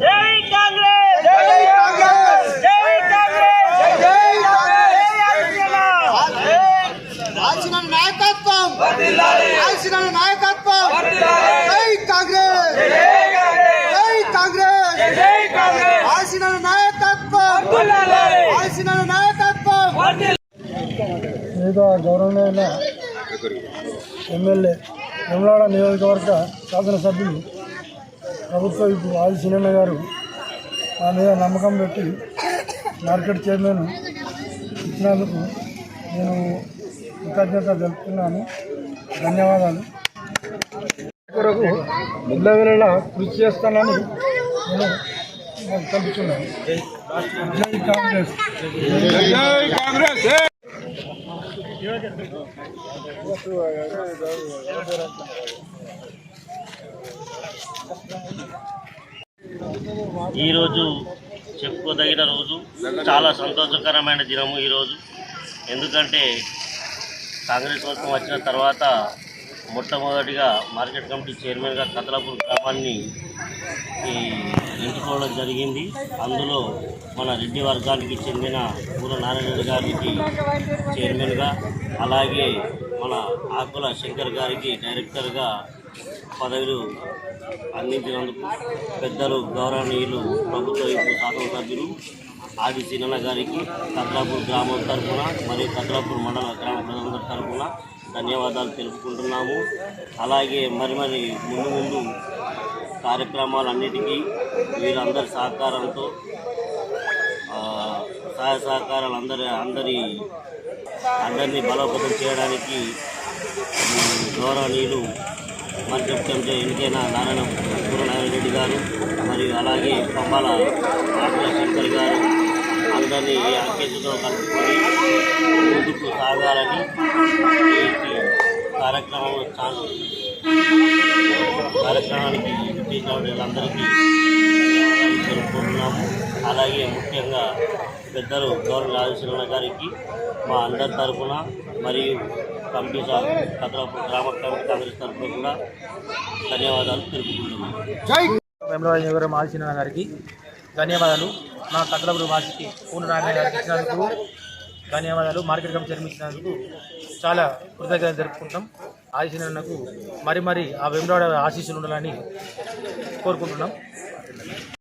జై కాంగ్రెస్ జై కాంగ్రెస్ జై కాంగ్రెస్ జై ఆల్సిన నాయకత్వం. ఆల్సిన నాయకత్వం. జై కాంగ్రెస్. జై కాంగ్రెస్. జై కాంగ్రెస్. ఆల్సిన నాయకత్వం. ఆల్సిన నాయకత్వం. ఏదో గౌరవనీయుల ఎమ్మెల్యే వెమ్లాడ నియోజకవర్గ శాసనసభ్యులు ప్రభుత్వ ఇప్పుడు ఆది సినన్న గారు నా మీద నమ్మకం పెట్టి మార్కెట్ చైర్మన్ ఇచ్చినందుకు నేను కృతజ్ఞత తెలుపుతున్నాను. ధన్యవాదాలు. కొరకు ఇళ్ళవేళ కృషి చేస్తానని నేను తెలుపుతున్నాను. జై కాంగ్రెస్. జై కాంగ్రెస్ ఈరోజు చెప్పుకోదగిన రోజు. చాలా సంతోషకరమైన దినము ఈరోజు ఎందుకంటే కాంగ్రెస్ ప్రభుత్వం వచ్చిన తర్వాత మొట్టమొదటిగా మార్కెట్ కమిటీ చైర్మన్గా కతలాపూర్ గ్రామాన్ని ఎంచుకోవడం జరిగింది. అందులో మన రెడ్డి వర్గానికి చెందిన పూల నారాయణ గారికి చైర్మన్గా అలాగే మన ఆకుల శంకర్ గారికి డైరెక్టర్గా పదవులు అందించినందుకు పెద్దలు గౌరవనీయులు ప్రభుత్వ ఇప్పుడు శాసనసభ్యులు ఆది సీనన్న గారికి కద్రాపూర్ గ్రామం తరఫున మరియు కద్రాపూర్ మండల గ్రామ ప్రజలందరి తరఫున ధన్యవాదాలు తెలుపుకుంటున్నాము. అలాగే మరి మరి ముందు ముందు కార్యక్రమాలన్నిటికీ వీరందరి సహకారంతో సహాయ సహకారాలు అందరి అందరి అందరినీ బలోపేతం చేయడానికి గౌరవనీయులు మంత్రి చెప్తుంటే ఎన్నికైన నారాయణ సూర్యనారాయణ రెడ్డి గారు మరియు అలాగే పంబాల ఆకుల శంకర్ గారు అందరినీ ఈ ఆకేసుతో కలుపుకొని ముందుకు సాగాలని కార్యక్రమం చాలా కార్యక్రమానికి చేసిన వీళ్ళందరికీ ధన్యవాదాలు అలాగే ముఖ్యంగా పెద్దలు గౌరవ రాజశేఖర గారికి మా అందరి తరఫున మరియు కమిటీ సా- గ్రామ కమిటీ కాంగ్రెస్ తరఫున కూడా ధన్యవాదాలు తెలుపుకుంటున్నాము. వెంబడవాడి గారికి ధన్యవాదాలు. నా కథలపురు వాసికి పూర్ణ నారాయణ గారికి ఇచ్చినందుకు ధన్యవాదాలు. మార్కెట్ కమిటీ నిర్మించినందుకు చాలా కృతజ్ఞత జరుపుకుంటాం ఆదిశీనకు మరి మరి ఆ వెంబడవాడ ఆశీస్సులు ఉండాలని కోరుకుంటున్నాం.